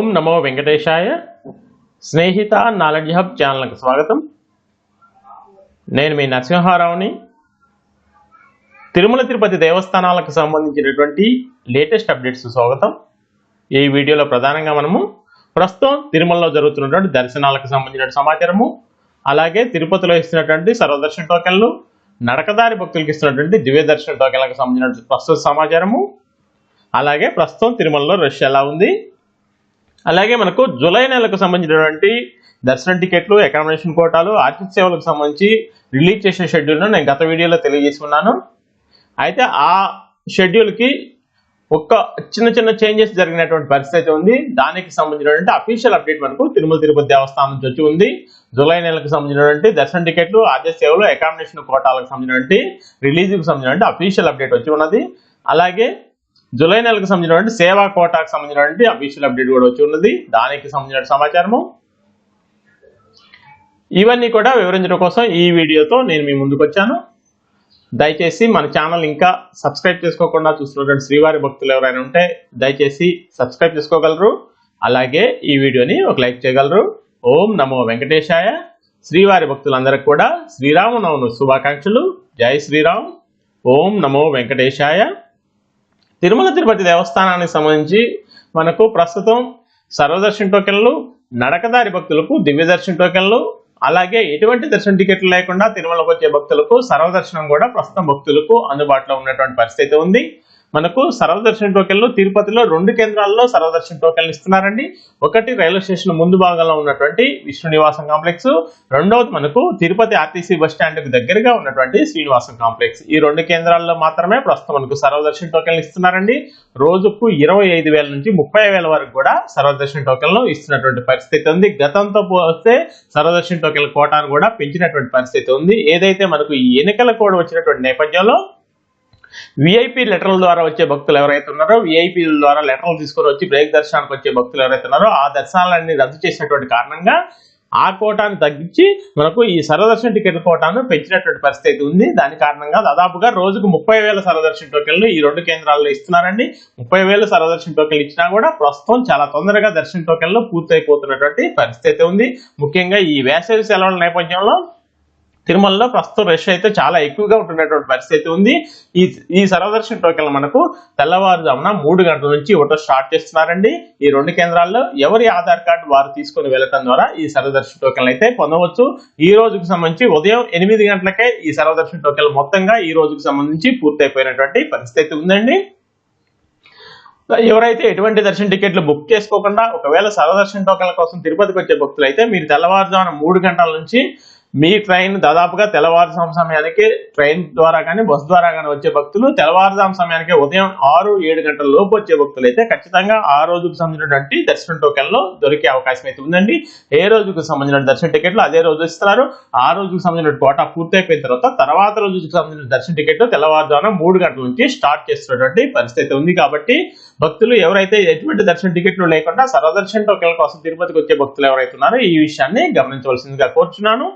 ఓం నమో వెంకటేశాయ. Snehitha knowledge hub ఛానల్కి స్వాగతం. నేను మీ నరసింహారావుని. తిరుమల తిరుపతి దేవస్థానాలకు సంబంధించినటువంటి లేటెస్ట్ అప్డేట్స్ స్వాగతం. ఈ వీడియోలో ప్రధానంగా మనము ప్రస్తుతం తిరుమలలో జరుగుతున్నటువంటి దర్శనాలకు సంబంధించిన సమాచారము అలాగే తిరుపతిలో ఇస్తున్నటువంటి సర్వదర్శన టోకెన్లు నడకదారి భక్తులకు ఇస్తున్నటువంటి దివ్య దర్శన టోకెన్లకు సంబంధించిన ప్రస్తుత సమాచారము అలాగే ప్రస్తుతం తిరుమలలో రష్ ఎలా ఉంది అలాగే మనకు జూలై నెలకు సంబంధించినటువంటి దర్శనం టికెట్లు అకామిడేషన్ కోటాలు ఆర్థిక సేవలకు సంబంధించి రిలీజ్ చేసిన షెడ్యూల్ను నేను గత వీడియోలో తెలియజేసుకున్నాను. అయితే ఆ షెడ్యూల్కి ఒక్క చిన్న చిన్న చేంజెస్ జరిగినటువంటి పరిస్థితి అయితే ఉంది. దానికి సంబంధించినటువంటి అఫీషియల్ అప్డేట్ మనకు తిరుమల తిరుపతి దేవస్థానం నుంచి వచ్చి ఉంది. జూలై నెలకు సంబంధించినటువంటి దర్శన టికెట్లు ఆర్థిక సేవలు అకామిడేషన్ కోటాలకు సంబంధించినటువంటి రిలీజ్కి సంబంధించినటువంటి అఫీషియల్ అప్డేట్ వచ్చి ఉన్నది. అలాగే జూలై నెలకు సంబంధించినటువంటి సేవా కోటాకు సంబంధించినటువంటి అఫీషియల్ అప్డేట్ కూడా వచ్చి ఉన్నది. దానికి సంబంధించిన సమాచారము. ఇవన్నీ కూడా వివరించడం కోసం ఈ వీడియోతో నేను మీ ముందుకు వచ్చాను. దయచేసి మన ఛానల్ ఇంకా సబ్స్క్రైబ్ చేసుకోకుండా చూస్తున్నటువంటి శ్రీవారి భక్తులు ఎవరైనా ఉంటే దయచేసి సబ్స్క్రైబ్ చేసుకోగలరు. అలాగే ఈ వీడియోని ఒక లైక్ చేయగలరు. ఓం నమో వెంకటేశాయ. శ్రీవారి భక్తులందరికీ కూడా శ్రీరామనవమి శుభాకాంక్షలు. జై శ్రీరామ్. ఓం నమో వెంకటేశాయ. తిరుమల తిరుపతి దేవస్థానానికి సంబంధించి మనకు ప్రస్తుతం సర్వదర్శన టోకెన్లు నడకదారి భక్తులకు దివ్య దర్శన టోకెన్లు అలాగే ఎటువంటి దర్శన టికెట్లు లేకుండా తిరుమలకు వచ్చే భక్తులకు సర్వదర్శనం కూడా ప్రస్తుతం భక్తులకు అందుబాటులో ఉన్నటువంటి పరిస్థితి ఉంది. మనకు సర్వదర్శన టోకెన్లు తిరుపతిలో రెండు కేంద్రాల్లో సర్వదర్శన టోకెన్లు ఇస్తున్నారండి. ఒకటి రైల్వే స్టేషన్ ముందు భాగంలో ఉన్నటువంటి విష్ణు నివాసం కాంప్లెక్స్. రెండవది మనకు తిరుపతి ఆర్టీసీ బస్ స్టాండ్ దగ్గరగా ఉన్నటువంటి శ్రీనివాసం కాంప్లెక్స్. ఈ రెండు కేంద్రాల్లో మాత్రమే ప్రస్తుతం మనకు సర్వదర్శన టోకెన్లు ఇస్తున్నారండి. రోజుకు ఇరవై ఐదు వేల నుంచి ముప్పై వేల వరకు కూడా సర్వదర్శన టోకెన్లు ఇస్తున్నటువంటి పరిస్థితి ఉంది. గతంతో పోస్తే సర్వదర్శన టోకెన్ల కోటాను కూడా పెంచినటువంటి పరిస్థితి ఉంది. ఏదైతే మనకు ఈ ఎన్నికల కోడ్ వచ్చినటువంటి నేపథ్యంలో విఐపి లెటర్ల ద్వారా వచ్చే భక్తులు ఎవరైతే ఉన్నారో విఐపీల ద్వారా లెటర్లు తీసుకొని వచ్చి బ్రేక్ దర్శనానికి వచ్చే భక్తులు ఎవరైతే ఉన్నారో ఆ దర్శనాలన్నీ రద్దు చేసినటువంటి కారణంగా ఆ కోటాను తగ్గించి మనకు ఈ సర్వదర్శన టికెట్ కోటాను పెంచినటువంటి పరిస్థితి ఉంది. దాని కారణంగా దాదాపుగా రోజుకు ముప్పై వేల సర్వదర్శన టోకెన్లు ఈ రెండు కేంద్రాల్లో ఇస్తున్నారండి. ముప్పై వేల సర్వదర్శన టోకెన్లు ఇచ్చినా కూడా ప్రస్తుతం చాలా తొందరగా దర్శన టోకెన్లు పూర్తయిపోతున్నటువంటి పరిస్థితి ఉంది. ముఖ్యంగా ఈ వేసవి సెలవుల నేపథ్యంలో తిరుమలలో ప్రస్తుతం రష్ అయితే చాలా ఎక్కువగా ఉంటున్నటువంటి పరిస్థితి ఉంది. ఈ ఈ సర్వదర్శన టోకెన్లు మనకు తెల్లవారుజామున మూడు గంటల నుంచి ఇవ్వటం స్టార్ట్ చేస్తున్నారండి. ఈ రెండు కేంద్రాల్లో ఎవరి ఆధార్ కార్డు వారు తీసుకొని వెళ్ళటం ద్వారా ఈ సర్వదర్శన టోకెన్లు అయితే పొందవచ్చు. ఈ రోజుకు సంబంధించి ఉదయం ఎనిమిది గంటలకే ఈ సర్వదర్శన టోకెన్లు మొత్తంగా ఈ రోజుకు సంబంధించి పూర్తయిపోయినటువంటి పరిస్థితి ఉందండి. ఎవరైతే ఎటువంటి దర్శన టికెట్లు బుక్ చేసుకోకుండా ఒకవేళ సర్వదర్శన టోకెన్ల కోసం తిరుపతికి వచ్చే భక్తులు అయితే మీరు తెల్లవారుజామున మూడు గంటల నుంచి మీ ట్రైన్ దాదాపుగా తెల్లవారుజాము సమయానికి ట్రైన్ ద్వారా కానీ బస్ ద్వారా కానీ వచ్చే భక్తులు తెల్లవారుజాము సమయానికి ఉదయం ఆరు ఏడు గంటల లోపు వచ్చే భక్తులు అయితే ఖచ్చితంగా ఆ రోజుకు సంబంధించినటువంటి దర్శన టోకెన్లో దొరికే అవకాశం అయితే ఉందండి. ఏ రోజుకు సంబంధించిన దర్శన టికెట్లు అదే రోజు ఇస్తున్నారు ఆ రోజుకు సంబంధించిన కోటా పూర్తయిపోయిన తర్వాత తర్వాత రోజుకు సంబంధించిన దర్శన టికెట్లు తెల్లవారుజామున మూడు గంటల నుంచి స్టార్ట్ చేస్తున్నటువంటి పరిస్థితి ఉంది కాబట్టి భక్తులు ఎవరైతే ఎటువంటి దర్శన టికెట్లు లేకుండా సర్వదర్శన టోకెన్ల కోసం తిరుపతికి వచ్చే భక్తులు ఎవరైతే ఉన్నారో ఈ విషయాన్ని గమనించవలసిందిగా కోరుచున్నాను.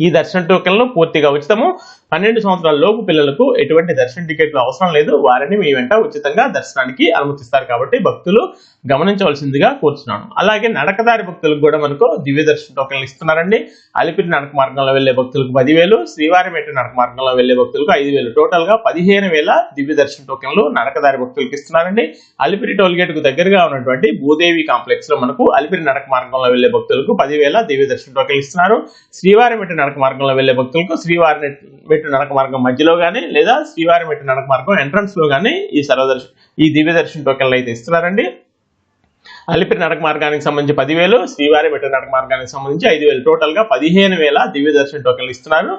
ఈ దర్శన టోకెన్లు పూర్తిగా ఉచితము. పన్నెండు సంవత్సరాల లోపు పిల్లలకు ఎటువంటి దర్శన టికెట్లు అవసరం లేదు. వారిని మీ వెంట ఉచితంగా దర్శనానికి అనుమతిస్తారు కాబట్టి భక్తులు గమనించవలసిందిగా కోరుచున్నాను. అలాగే నడకదారి భక్తులకు కూడా మనకు దివ్య దర్శన టోకెన్లు ఇస్తున్నారండి. అలిపిరి నడక మార్గంలో వెళ్ళే భక్తులకు పదివేలు శ్రీవారి మెట్టు నడక మార్గంలో వెళ్ళే భక్తులకు ఐదు వేలు టోటల్గా పదిహేను వేల దివ్య దర్శన టోకెన్లు నడకదారి భక్తులకు ఇస్తున్నారండి. అలిపిరి టోల్ గేట్కు దగ్గరగా ఉన్నటువంటి భూదేవి కాంప్లెక్స్లో మనకు అలిపిరి నడక మార్గంలో వెళ్ళే భక్తులకు పదివేల దివ్య దర్శన టోకెన్లు ఇస్తున్నారు. శ్రీవారి మెట్టు నడక మార్గంలో వెళ్ళే భక్తులకు శ్రీవారి మెట్టు నడక మార్గం మధ్యలో కానీ లేదా శ్రీవారి మెట్టు నడక మార్గం ఎంట్రన్స్లో లో ఈ సర్వదర్శ ఈ దివ్య దర్శన టోకెన్లు అయితే ఇస్తున్నారండి. అలిపిరి నడక మార్గానికి సంబంధించి పదివేలు శ్రీవారి మెట్టు నడక మార్గానికి సంబంధించి ఐదు వేలు. టోటల్గా పదిహేను వేల దివ్య దర్శన టోకెన్లు ఇస్తున్నారు.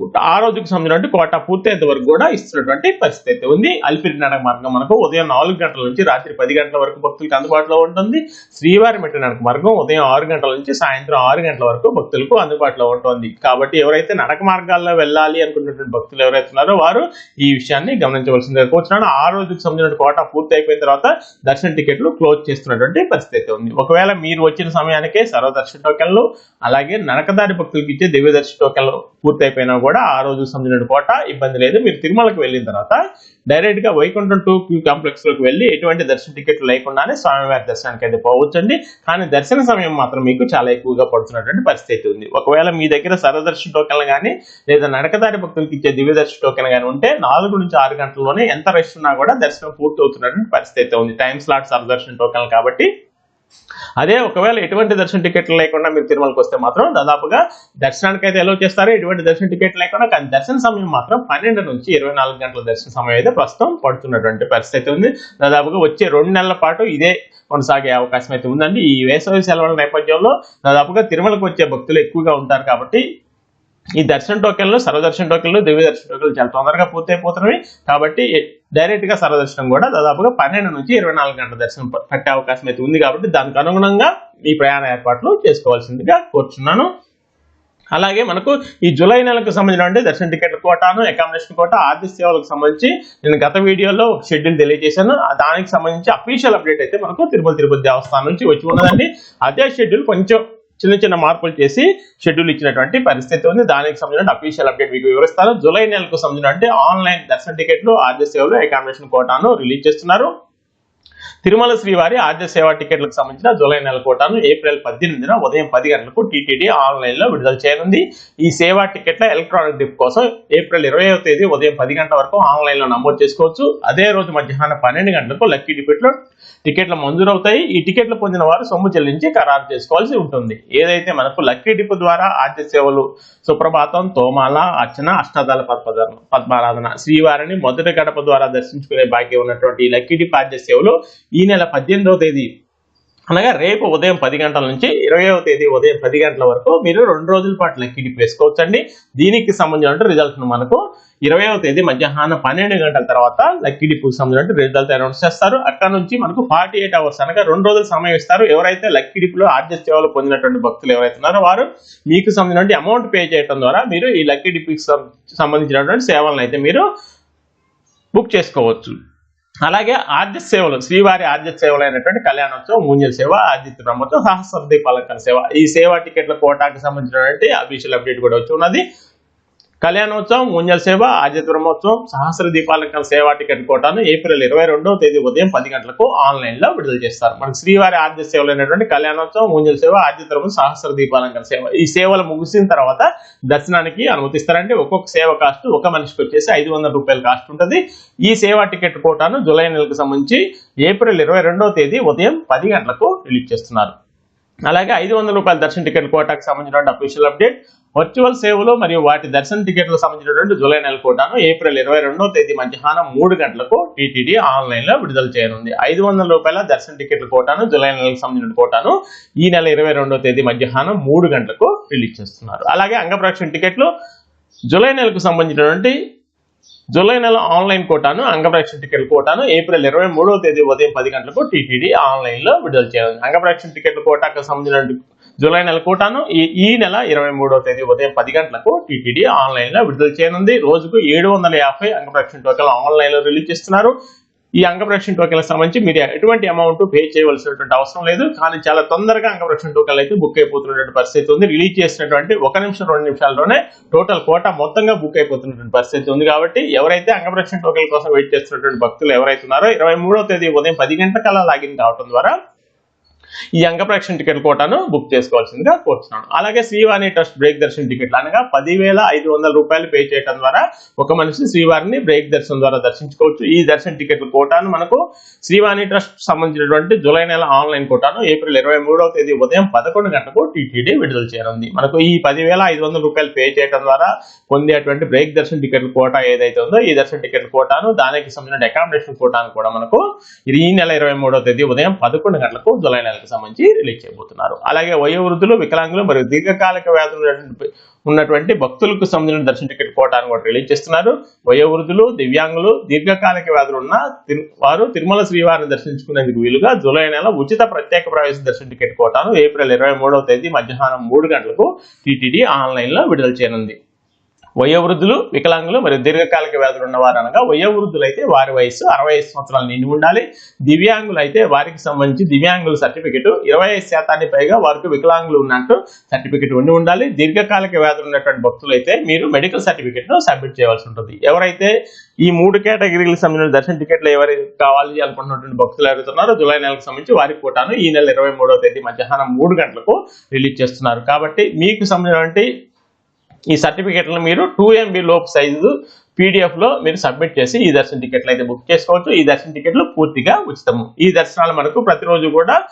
ఆ రోజుకు సంబంధించినటువంటి కోట పూర్తయ్యేంత వరకు కూడా ఇస్తున్నటువంటి పరిస్థితి అయితే ఉంది. అలిపిరి నడక మార్గం మనకు ఉదయం నాలుగు గంటల నుంచి రాత్రి పది గంటల వరకు భక్తులకు అందుబాటులో ఉంటుంది. శ్రీవారి మెట్టు నడక మార్గం ఉదయం ఆరు గంటల నుంచి సాయంత్రం ఆరు గంటల వరకు భక్తులకు అందుబాటులో ఉంటుంది. కాబట్టి ఎవరైతే నడక మార్గాల్లో వెళ్ళాలి అనుకున్నటువంటి భక్తులు ఎవరైతే ఉన్నారో వారు ఈ విషయాన్ని గమనించవలసింది కోరుచున్నాను. ఆ రోజుకి సంబంధించిన కోట పూర్తి అయిపోయిన తర్వాత దర్శన టికెట్లు క్లోజ్ చేస్తున్నటువంటి పరిస్థితి అయితే ఉంది. ఒకవేళ మీరు వచ్చిన సమయానికే సర్వదర్శన టోకెన్లు అలాగే నడకదారి భక్తులకు ఇచ్చే దివ్యదర్శన టోకెన్లు పూర్తయిపోయినా కూడా ఆ రోజు సంబంధించిన కోట ఇబ్బంది లేదు. మీరు తిరుమలకి వెళ్ళిన తర్వాత డైరెక్ట్గా వైకుంఠం టూ క్యూ కాంప్లెక్స్లోకి వెళ్ళి ఎటువంటి దర్శన టికెట్లు లేకుండానే స్వామివారి దర్శనానికి అయితే పోవచ్చండి. కానీ దర్శన సమయం మాత్రం మీకు చాలా ఎక్కువగా పడుతున్నటువంటి పరిస్థితి ఉంది. ఒకవేళ మీ దగ్గర సరదర్శన టోకెన్లు కానీ లేదా నడకదారి భక్తులకు ఇచ్చే దివ్య దర్శన టోకెన్ కానీ ఉంటే నాలుగు నుంచి ఆరు గంటల్లోనే ఎంత రష్ ఉన్నా కూడా దర్శనం పూర్తి అవుతున్నటువంటి పరిస్థితి అయితే ఉంది. టైం స్లాట్ సరదర్శన టోకెన్లు కాబట్టి అదే ఒకవేళ ఎటువంటి దర్శన టికెట్లు లేకుండా మీరు తిరుమలకి వస్తే మాత్రం దాదాపుగా దర్శనానికి అయితే ఎలా చేస్తారు. ఎటువంటి దర్శన టికెట్ లేకుండా కానీ దర్శన సమయం మాత్రం పన్నెండు నుంచి ఇరవై నాలుగు గంటల దర్శన సమయం అయితే ప్రస్తుతం పడుతున్నటువంటి పరిస్థితి ఉంది. దాదాపుగా వచ్చే రెండు నెలల పాటు ఇదే కొనసాగే అవకాశం అయితే ఉందండి. ఈ వేసవి సెలవుల నేపథ్యంలో దాదాపుగా తిరుమలకు వచ్చే భక్తులు ఎక్కువగా ఉంటారు కాబట్టి ఈ దర్శన టోకెన్లు సర్వదర్శన టోకెన్లు దివ్య దర్శన టోకెన్లు చాలా తొందరగా పూర్తయిపోతున్నవి. కాబట్టి డైరెక్ట్గా సర్వదర్శనం కూడా దాదాపుగా పన్నెండు నుంచి ఇరవై నాలుగు గంటల దర్శనం పట్టే అవకాశం అయితే ఉంది కాబట్టి దానికి అనుగుణంగా ఈ ప్రయాణ ఏర్పాట్లు చేసుకోవాల్సిందిగా కోరుచున్నాను. అలాగే మనకు ఈ జూలై నెలకు సంబంధించిన దర్శన టికెట్ కోటాను అకామిడేషన్ కోట ఆర్థిక సేవలకు సంబంధించి నేను గత వీడియోలో షెడ్యూల్ తెలియజేశాను. దానికి సంబంధించి అఫీషియల్ అప్డేట్ అయితే మనకు తిరుమల తిరుపతి దేవస్థానం నుంచి వచ్చి ఉన్నదండి. అదే షెడ్యూల్ కొంచెం చిన్న చిన్న మార్పులు చేసి షెడ్యూల్ ఇచ్చినటువంటి పరిస్థితి ఉంది. దానికి సంబంధించిన అఫీషియల్ అప్డేట్ మీకు వివరిస్తాను. జూలై నెలకు సంబంధించిన ఆన్లైన్ దర్శన టికెట్లు ఆర్థిక సేవలు అకామిడేషన్ కోటాను రిలీజ్ చేస్తున్నారు. తిరుమల శ్రీవారి ఆద్య సేవా టికెట్లకు సంబంధించిన జూలై నెల కోటాను ఏప్రిల్ పద్దెనిమిదిన ఉదయం పది గంటలకు టీటీడీ ఆన్లైన్లో విడుదల చేయనుంది. ఈ సేవా టికెట్ల ఎలక్ట్రానిక్ డిప్ కోసం ఏప్రిల్ ఇరవైవ తేదీ ఉదయం పది గంటల వరకు ఆన్లైన్లో నమోదు చేసుకోవచ్చు. అదే రోజు మధ్యాహ్నం పన్నెండు గంటలకు లక్కీ డిపెట్లో టికెట్లు మంజూరవుతాయి. ఈ టికెట్లు పొందిన వారు సొమ్ము చెల్లించి ఖరారు చేసుకోవాల్సి ఉంటుంది. ఏదైతే మనకు లక్కీ డిప్ ద్వారా ఆద్య సేవలు సుప్రభాతం తోమాల అర్చన అష్టాదాల పద్మ పద్మారాధన శ్రీవారిని మొదటి గడప ద్వారా దర్శించుకునే భాగ్యం ఉన్నటువంటి ఈ లక్కీ డిప్ ఆద్య సేవలు ఈ నెల పద్దెనిమిదవ తేదీ. అనగా రేపు ఉదయం పది గంటల నుంచి ఇరవైవ తేదీ ఉదయం పది గంటల వరకు మీరు రెండు రోజుల పాటు లక్కీ వేసుకోవచ్చండి. దీనికి సంబంధించిన రిజల్ట్ మనకు ఇరవైవ తేదీ మధ్యాహ్నం పన్నెండు గంటల తర్వాత లక్కిడిపుకి సంబంధించిన రిజల్ట్ అనౌన్స్ చేస్తారు. అక్కడ నుంచి మనకు ఫార్టీ ఎయిట్ అవర్స్ అనగా రెండు రోజులు సమయం ఇస్తారు. ఎవరైతే లక్కిడిపులో ఆర్జెస్ట్ ఆర్జెస్ సేవలు పొందినటువంటి భక్తులు ఎవరైతే ఉన్నారో వారు మీకు సంబంధించిన అమౌంట్ పే చేయడం ద్వారా మీరు ఈ లక్కిడిపుకి సంబంధించినటువంటి సేవలను అయితే మీరు బుక్ చేసుకోవచ్చు. అలాగే ఆద్య సేవలు శ్రీవారి ఆద్య సేవలు అయినటువంటి కళ్యాణోత్సవం మూంజల సేవ ఆదిత్య బ్రహ్మోత్సవం సహస్ర దీపాలంకరణ సేవ. ఈ సేవా టికెట్ల కోటాకి సంబంధించినటువంటి అఫీషియల్ అప్డేట్ కూడా వచ్చి ఉన్నది. కళ్యాణోత్సవం ముంజల్ సేవ ఆదిత్య బ్రహ్మోత్సవం సహస్ర దీపాలంకరణ సేవా టికెట్ కోటాను ఏప్రిల్ ఇరవై రెండవ తేదీ ఉదయం పది గంటలకు ఆన్లైన్లో విడుదల చేస్తారు. మనకి శ్రీవారి ఆద్య సేవలు అయినటువంటి కళ్యాణోత్సవం ముంజల్ సేవ ఆదిత్య బ్రహ్మ సహస్ర దీపాలంకరణ సేవ ఈ సేవలు ముగిసిన తర్వాత దర్శనానికి అనుమతిస్తారంటే ఒక్కొక్క సేవ కాస్ట్ ఒక మనిషికి వచ్చేసి ఐదు వందల రూపాయల కాస్ట్ ఉంటుంది. ఈ సేవా టికెట్ కోటాను జూలై నెలకు సంబంధించి ఏప్రిల్ ఇరవై రెండవ తేదీ ఉదయం పది గంటలకు రిలీజ్ చేస్తున్నారు. అలాగే ఐదు వందల రూపాయల దర్శన టికెట్ కోటాకు సంబంధించినటువంటి అఫీషియల్ అప్డేట్ వర్చువల్ సేవలు మరియు వాటి దర్శన టికెట్లకు సంబంధించినటువంటి జూలై నెల కోటాను ఏప్రిల్ ఇరవై రెండవ తేదీ మధ్యాహ్నం మూడు గంటలకు టీటీడీ ఆన్లైన్లో విడుదల చేయనుంది. ఐదు వందల రూపాయల దర్శన టికెట్ల కోటాను జూలై నెలకు సంబంధించిన కోటాను ఈ నెల ఇరవై రెండవ తేదీ మధ్యాహ్నం మూడు గంటలకు రిలీజ్ చేస్తున్నారు అలాగే అంగప్రక్షణ టికెట్లు జూలై నెలకు సంబంధించినటువంటి జూలై నెల ఆన్లైన్ కోటాను అంగప్రక్షణ టికెట్ల కోటాను ఏప్రిల్ ఇరవై మూడవ తేదీ ఉదయం పది గంటలకు టీటీడీ ఆన్లైన్లో విడుదల చేయాలి అంగప్రక్షణ టికెట్ల కోటాకు సంబంధించిన జూలై నెల కోటాను ఈ ఈ నెల ఇరవై మూడవ తేదీ ఉదయం పది గంటలకు టీటీడీ ఆన్లైన్లో విడుదల చేయనుంది. రోజుకు ఏడు వందల యాభై అంగప్రక్షణ టోకెన్లు ఆన్లైన్లో రిలీజ్ చేస్తున్నారు. ఈ అంగప్రక్షణ టోకెన్లకు సంబంధించి మీరు ఎటువంటి అమౌంట్ పే చేయవలసినటువంటి అవసరం లేదు. కానీ చాలా తొందరగా అంగప్రక్షణ టోకెన్లు అయితే బుక్ అయిపోతున్నటువంటి పరిస్థితి ఉంది. రిలీజ్ చేసినటువంటి ఒక నిమిషం రెండు నిమిషాల్లోనే టోటల్ కోట మొత్తంగా బుక్ అయిపోతున్నటువంటి పరిస్థితి ఉంది కాబట్టి ఎవరైతే అంగప్రక్షణ టోకెన్ కోసం వెయిట్ చేస్తున్నటువంటి భక్తులు ఎవరైతున్నారో ఇరవై తేదీ ఉదయం పది గంటలకల్లా లాగిన్ కావడం ద్వారా ఈ అంగప్రక్షణ టికెట్ కోటాను బుక్ చేసుకోవాల్సిందిగా కోరుతున్నాను అలాగే శ్రీవాణి ట్రస్ట్ బ్రేక్ దర్శన టికెట్లు అనగా పదివేల ఐదు వందల రూపాయలు పే చేయడం ద్వారా ఒక మనిషి శ్రీవారిని బ్రేక్ దర్శనం ద్వారా దర్శించుకోవచ్చు. ఈ దర్శన టికెట్ల కోటాను మనకు శ్రీవాణి ట్రస్ట్ సంబంధించినటువంటి జూలై నెల ఆన్లైన్ కోటాను ఏప్రిల్ ఇరవై మూడవ తేదీ ఉదయం పదకొండు గంటలకు టీటీడీ విడుదల చేయనుంది. మనకు ఈ పదివేల ఐదు వందల రూపాయలు పే చేయడం ద్వారా పొందేటువంటి బ్రేక్ దర్శన టికెట్ల కోటా ఏదైతే ఉందో ఈ దర్శన టికెట్ల కోటాను దానికి సంబంధించిన అకామిడేషన్ కోటాను కూడా మనకు ఈ నెల ఇరవై మూడవ తేదీ ఉదయం పదకొండు గంటలకు జూలై నెలకు సంబంధించి రిలీజ్ చేయబోతున్నారు. అలాగే వయోవృద్ధులు వికలాంగులు మరియు దీర్ఘకాలిక వ్యాధులు ఉన్నటువంటి- భక్తులకు సంబంధించిన దర్శన టికెట్ కోటాను కూడా రిలీజ్ చేస్తున్నారు. వయోవృద్ధులు దివ్యాంగులు దీర్ఘకాలిక వ్యాధులు ఉన్న తిరు- వారు తిరుమల శ్రీవారిని దర్శించుకునేందుకు వీలుగా జూలై నెల ఉచిత ప్రత్యేక ప్రవేశ దర్శన టికెట్ కోటాను ఏప్రిల్ ఇరవై మూడవ తేదీ మధ్యాహ్నం మూడు గంటలకు టీటీడీ ఆన్లైన్లో విడుదల చేయనుంది. వయోవృద్ధులు వికలాంగులు మరియు దీర్ఘకాలిక వ్యాధులు ఉన్నవారు అనగా వయోవృద్ధులు అయితే వారి వయసు అరవై ఐదు సంవత్సరాలు నిండి ఉండాలి. దివ్యాంగులు అయితే వారికి సంబంధించి దివ్యాంగుల సర్టిఫికెట్ ఇరవై ఐదు శాతాన్ని పైగా వారికి వికలాంగులు ఉన్నట్టు సర్టిఫికెట్ ఉండి ఉండాలి. దీర్ఘకాలిక వ్యాధులు ఉన్నటువంటి భక్తులు అయితే మీరు మెడికల్ సర్టిఫికెట్ను సబ్మిట్ చేయవలసి ఉంటుంది. ఎవరైతే ఈ మూడు కేటగిరీలకు సంబంధించిన దర్శన టికెట్లు ఎవరైతే కావాలి అనుకుంటున్నటువంటి భక్తులు ఎవరుతున్నారో జూలై నెలకు సంబంధించి వారికి కోటాను ఈ నెల ఇరవై మూడవ తేదీ మధ్యాహ్నం మూడు గంటలకు రిలీజ్ చేస్తున్నారు. కాబట్టి మీకు సంబంధించినటువంటి ఈ సర్టిఫికెట్లను మీరు టూ ఎంబీ లోపు సైజు పీడిఎఫ్లో మీరు సబ్మిట్ చేసి ఈ దర్శన టికెట్లు అయితే బుక్ చేసుకోవచ్చు. ఈ దర్శన టికెట్లు పూర్తిగా ఉచితము. ఈ దర్శనాలు మనకు ప్రతిరోజు కూడా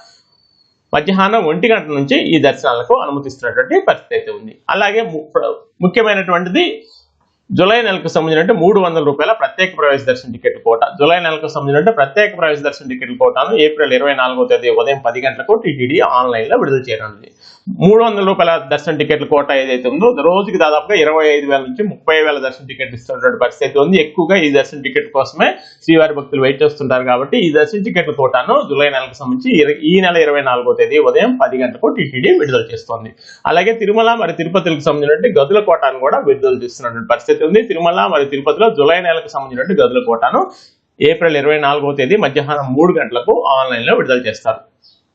మధ్యాహ్నం ఒంటి గంట నుంచి ఈ దర్శనాలకు అనుమతిస్తున్నటువంటి పరిస్థితి అయితే ఉంది. అలాగే ము- ముఖ్యమైనటువంటిది జూలై నెలకు సంబంధించిన మూడు వందల రూపాయల ప్రత్యేక ప్రవేశ దర్శన టికెట్ కోట. జూలై నెలకు సంబంధించిన ప్రత్యేక ప్రవేశ దర్శన టికెట్ కోటాను ఏప్రిల్ ఇరవై నాలుగో తేదీ ఉదయం పది గంటలకు టీటీడీ ఆన్లైన్లో విడుదల చేయనుంది. మూడు వందల రూపాయల దర్శన టికెట్ల కోట ఏదైతే ఉందో రోజుకి దాదాపుగా ఇరవై ఐదు వేల నుంచి ముప్పై వేల దర్శన టికెట్ ఇస్తున్నటువంటి పరిస్థితి ఉంది. ఎక్కువగా ఈ దర్శన టికెట్ కోసమే శ్రీవారి భక్తులు వెయిట్ చేస్తుంటారు కాబట్టి ఈ దర్శన టికెట్ల కోటాను జూలై నెలకు సంబంధించి ఈ నెల ఇరవై నాలుగో తేదీ ఉదయం పది గంటలకు టీటీడీ విడుదల చేస్తోంది. అలాగే తిరుమల మరి తిరుపతికి సంబంధించిన గదుల కోటాను కూడా విడుదల చేస్తున్నటువంటి పరిస్థితి ఉంది. తిరుమల మరి తిరుపతిలో జూలై నెలకు సంబంధించిన గదుల కోటాను ఏప్రిల్ ఇరవై నాలుగో తేదీ మధ్యాహ్నం మూడు గంటలకు ఆన్లైన్లో విడుదల చేస్తారు.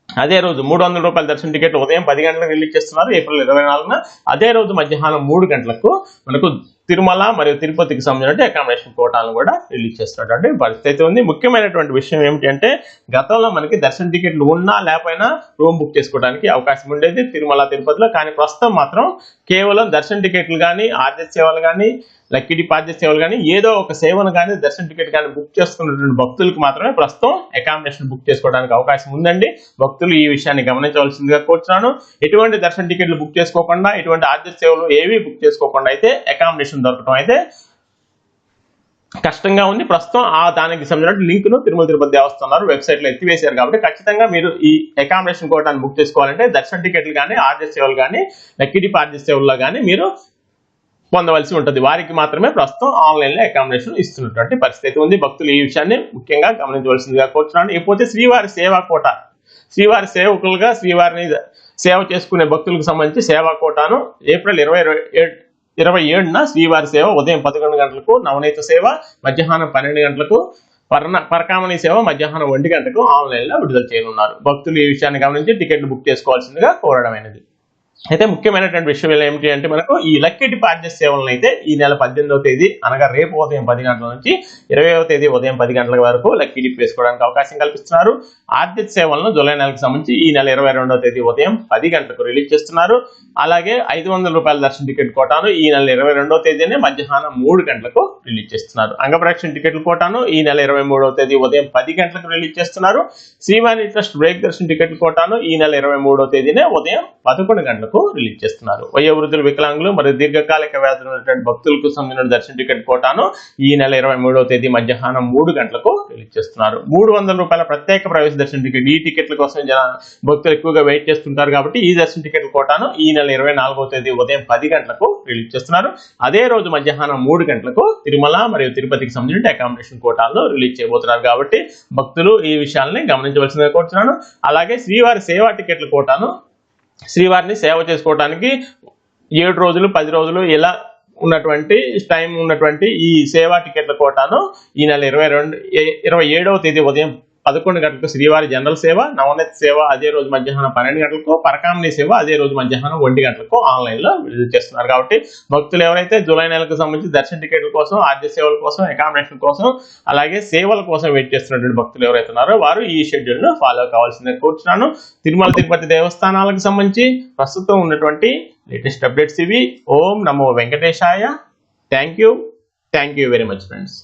అదే రోజు మూడు వందల రూపాయల దర్శన టికెట్ ఉదయం పది గంటలకు రిలీజ్ చేస్తున్నారు ఏప్రిల్ ఇరవై నాలుగున. అదే రోజు మధ్యాహ్నం మూడు గంటలకు మనకు తిరుమల మరియు తిరుపతికి సంబంధించిన అకామిడేషన్ కోటాలను కూడా రిలీజ్ చేస్తున్నటువంటి పరిస్థితి ఉంది. ముఖ్యమైనటువంటి విషయం ఏమిటి అంటే గతంలో మనకి దర్శన టికెట్లు ఉన్నా లేకపోయినా రూమ్ బుక్ చేసుకోవడానికి అవకాశం ఉండేది తిరుమల తిరుపతిలో. కానీ ప్రస్తుతం మాత్రం కేవలం దర్శన టికెట్లు కానీ ఆర్జ సేవలు కానీ లక్కీ డిపాజిట్ సేవలు కానీ ఏదో ఒక సేవను కానీ దర్శన టికెట్ కానీ బుక్ చేసుకున్నటువంటి భక్తులకు మాత్రమే ప్రస్తుతం అకామిడేషన్ బుక్ చేసుకోవడానికి అవకాశం ఉందండి. భక్తులు ఈ విషయాన్ని గమనించవలసిందిగా కోరుతున్నాను ఎటువంటి దర్శన టికెట్లు బుక్ చేసుకోకుండా ఎటువంటి ఆర్జ సేవలు ఏవి బుక్ చేసుకోకుండా అయితే అకామిడేషన్ దొరకడం అయితే కష్టంగా ఉంది. ప్రస్తుతం ఆ దానికి సంబంధించిన లింక్ను తిరుమల తిరుపతి దేవస్థానాలు వెబ్సైట్లో ఎత్తివేశారు కాబట్టి ఖచ్చితంగా మీరు ఈ అకామిడేషన్ కోటాన్ని బుక్ చేసుకోవాలంటే దర్శన టికెట్లు కానీ ఆర్జెస్ సేవలు కానీ లక్కీ ఆర్జెస్ సేవల్లో కానీ మీరు పొందవలసి ఉంటుంది. వారికి మాత్రమే ప్రస్తుతం ఆన్లైన్లో అకామిడేషన్ ఇస్తున్నటువంటి పరిస్థితి ఉంది. భక్తులు ఈ విషయాన్ని ముఖ్యంగా గమనించవలసిందిగా కోరుతున్నాను ఇకపోతే శ్రీవారి సేవా కోట. శ్రీవారి సేవకులుగా శ్రీవారిని సేవ చేసుకునే భక్తులకు సంబంధించి సేవా కోటాను ఏప్రిల్ ఇరవై ఇరవై ఏడున శ్రీవారి సేవ ఉదయం పదకొండు గంటలకు నవనీత సేవ మధ్యాహ్నం పన్నెండు గంటలకు పర్ణ పరకామణి సేవ మధ్యాహ్నం ఒంటి గంటకు ఆన్లైన్లో విడుదల చేయనున్నారు. భక్తులు ఈ విషయాన్ని గమనించి టికెట్లు బుక్ చేసుకోవాల్సిందిగా కోరడమైనది. అయితే ముఖ్యమైనటువంటి విషయం ఏమిటి అంటే మనకు ఈ లక్కీ డిపాజిట్ సేవలను అయితే ఈ నెల పద్దెనిమిదవ తేదీ అనగా రేపు ఉదయం పది గంటల నుంచి ఇరవైవ తేదీ ఉదయం పది గంటల వరకు లక్కీ డిప్ వేసుకోవడానికి అవకాశం కల్పిస్తున్నారు. ఆర్థిక సేవలను జూలై నెలకు సంబంధించి ఈ నెల ఇరవై రెండవ తేదీ ఉదయం పది గంటలకు రిలీజ్ చేస్తున్నారు. అలాగే ఐదు వందల రూపాయల దర్శన టికెట్ కోటాను ఈ నెల ఇరవై రెండవ తేదీనే మధ్యాహ్నం మూడు గంటలకు రిలీజ్ చేస్తున్నారు. అంగప్రదక్షిణ టికెట్లు కోటాను ఈ నెల ఇరవై మూడవ తేదీ ఉదయం పది గంటలకు రిలీజ్ చేస్తున్నారు. శ్రీవారి ట్రస్ట్ బ్రేక్ దర్శన టికెట్ కోటాను ఈ నెల ఇరవై మూడవ తేదీనే ఉదయం పదకొండు గంటలకు రిలీజ్ చేస్తున్నారు. వయోవృద్ధులు వికలాంగులు మరియు దీర్ఘకాలిక వ్యాధులు ఉన్నటువంటి భక్తులకు సంబంధించిన దర్శన టికెట్ కోటాను ఈ నెల ఇరవై మూడవ తేదీ మధ్యాహ్నం మూడు గంటలకు రిలీజ్ చేస్తున్నారు. మూడు వందల రూపాయల ప్రత్యేక ప్రవేశ దర్శన టికెట్. ఈ టికెట్ల కోసం జన భక్తులు ఎక్కువగా వెయిట్ చేస్తుంటారు కాబట్టి ఈ దర్శన టికెట్ కోటాను ఈ నెల ఇరవై నాలుగవ తేదీ ఉదయం పది గంటలకు రిలీజ్ చేస్తున్నారు. అదే రోజు మధ్యాహ్నం మూడు గంటలకు తిరుమల మరియు తిరుపతికి సంబంధించిన అకామిడేషన్ కోటాలను రిలీజ్ చేయబోతున్నారు కాబట్టి భక్తులు ఈ విషయాల్ని గమనించవలసిందిగా కోరుతున్నాను అలాగే శ్రీవారి సేవా టికెట్ల కోటాను శ్రీవారిని సేవ చేసుకోవడానికి ఏడు రోజులు పది రోజులు ఇలా ఉన్నటువంటి టైం ఉన్నటువంటి ఈ సేవా టికెట్ల కోటాను ఈ నెల ఇరవై రెండు ఇరవై ఏడవ తేదీ ఉదయం పదకొండు గంటలకు శ్రీవారి జనరల్ సేవ నవనీత సేవ అదే రోజు మధ్యాహ్నం పన్నెండు గంటలకు పరకామణి సేవ అదే రోజు మధ్యాహ్నం ఒంటి గంటలకు ఆన్లైన్లో విడుదల చేస్తున్నారు. కాబట్టి భక్తులు ఎవరైతే జూలై నెలకు సంబంధించి దర్శన టికెట్ల కోసం ఆద్య సేవల కోసం అకామిడేషన్ కోసం అలాగే సేవల కోసం వెయిట్ చేస్తున్నటువంటి భక్తులు ఎవరైతే ఉన్నారో వారు ఈ షెడ్యూల్ను ఫాలో కావాల్సిందని కోరుతున్నాను తిరుమల తిరుపతి దేవస్థానాలకు సంబంధించి ప్రస్తుతం ఉన్నటువంటి లేటెస్ట్ అప్డేట్స్ ఇవి. ఓం నమో వెంకటేశాయ. Thank you thank you very much friends